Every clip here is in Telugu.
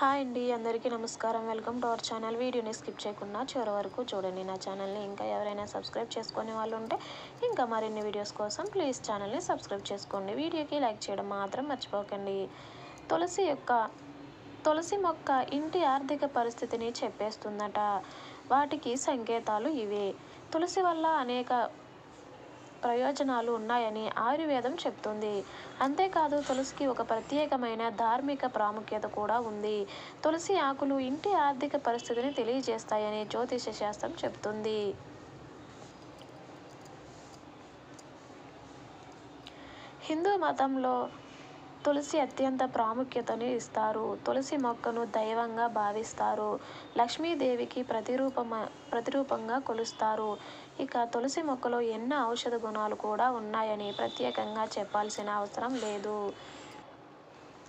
హాయ్ అండి అందరికీ నమస్కారం. Welcome to our channel. వీడియోని స్కిప్ చేయకుండా చివరి వరకు చూడండి. నా ఛానల్ని ఇంకా ఎవరైనా సబ్స్క్రైబ్ చేసుకునే వాళ్ళు ఉంటే ఇంకా మరిన్ని వీడియోస్ కోసం ప్లీజ్ ఛానల్ని సబ్స్క్రైబ్ చేసుకోండి. వీడియోకి లైక్ చేయడం మాత్రం మర్చిపోకండి. తులసి యొక్క తులసి మొక్క ఇంటి ఆర్థిక పరిస్థితిని చెప్పేస్తుందట. వాటికి సంకేతాలు ఇవే. తులసి వల్ల అనేక ప్రయోజనాలు ఉన్నాయని ఆయుర్వేదం చెప్తుంది. అంతేకాదు తులసికి ఒక ప్రత్యేకమైన ధార్మిక ప్రాముఖ్యత కూడా ఉంది. తులసి ఆకులు ఇంటి ఆర్థిక పరిస్థితిని తెలియజేస్తాయని జ్యోతిష శాస్త్రం చెప్తుంది. హిందూ మతంలో తులసి అత్యంత ప్రాముఖ్యతను ఇస్తారు. తులసి మొక్కను దైవంగా భావిస్తారు. లక్ష్మీదేవికి ప్రతిరూపమ ప్రతిరూపంగా కొలుస్తారు. ఇక తులసి మొక్కలో ఎన్నో ఔషధ గుణాలు కూడా ఉన్నాయని ప్రత్యేకంగా చెప్పాల్సిన అవసరం లేదు.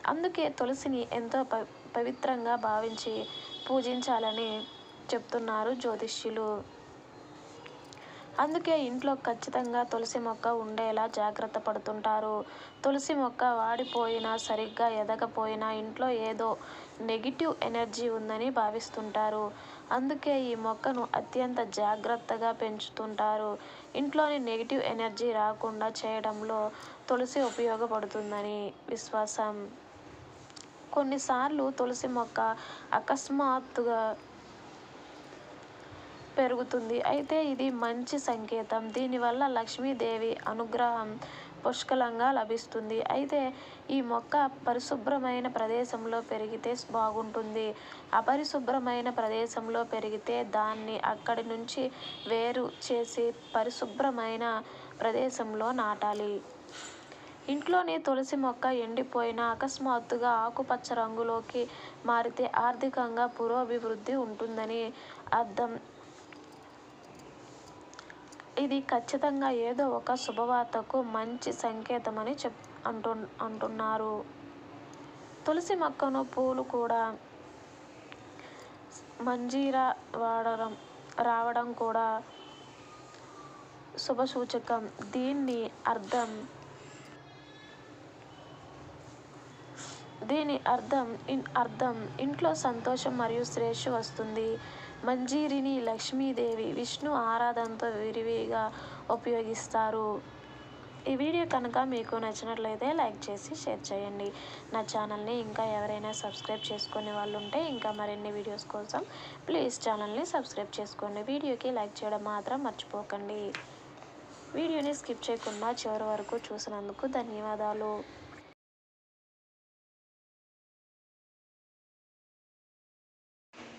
అందుకే తులసిని ఎంతో ప పవిత్రంగా భావించి పూజించాలని చెప్తున్నారు జ్యోతిష్యులు. అందుకే ఇంట్లో ఖచ్చితంగా తులసి మొక్క ఉండేలా జాగ్రత్త పడుతుంటారు. తులసి మొక్క వాడిపోయినా సరిగ్గా ఎదగపోయినా ఇంట్లో ఏదో నెగిటివ్ ఎనర్జీ ఉందని భావిస్తుంటారు. అందుకే ఈ మొక్కను అత్యంత జాగ్రత్తగా పెంచుతుంటారు. ఇంట్లోని నెగిటివ్ ఎనర్జీ రాకుండా చేయడంలో తులసి ఉపయోగపడుతుందని విశ్వాసం. కొన్నిసార్లు తులసి మొక్క అకస్మాత్తుగా పెరుగుతుంది. అయితే ఇది మంచి సంకేతం. దీనివల్ల లక్ష్మీదేవి అనుగ్రహం పుష్కలంగా లభిస్తుంది. అయితే ఈ మొక్క పరిశుభ్రమైన ప్రదేశంలో పెరిగితే బాగుంటుంది. అపరిశుభ్రమైన ప్రదేశంలో పెరిగితే దాన్ని అక్కడి నుంచి వేరు చేసి పరిశుభ్రమైన ప్రదేశంలో నాటాలి. ఇంట్లోని తులసి మొక్క ఎండిపోయిన అకస్మాత్తుగా ఆకుపచ్చ రంగులోకి మారితే ఆర్థికంగా పురోభివృద్ధి ఉంటుందని అర్థం ఇది ఖచ్చితంగా ఏదో ఒక శుభవార్తకు మంచి సంకేతమని చెప్ అంటు అంటున్నారు. తులసి మొక్కను పూలు కూడా మంజీరా వాడడం రావడం కూడా శుభసూచకం. దీన్ని అర్థం దీని అర్థం ఇన్ అర్థం ఇంట్లో సంతోషం మరియు శ్రేష్ వస్తుంది. మంజీరిని లక్ష్మీదేవి విష్ణు ఆరాధనతో విరివిగా ఉపయోగిస్తారు. ఈ వీడియో కనుక మీకు నచ్చినట్లయితే లైక్ చేసి షేర్ చేయండి. నా ఛానల్ని ఇంకా ఎవరైనా సబ్స్క్రైబ్ చేసుకునే వాళ్ళు ఉంటే ఇంకా మరిన్ని వీడియోస్ కోసం ప్లీజ్ ఛానల్ని సబ్స్క్రైబ్ చేసుకోండి. వీడియోకి లైక్ చేయడం మాత్రం మర్చిపోకండి. వీడియోని స్కిప్ చేయకుండా చివరి వరకు చూసినందుకు ధన్యవాదాలు.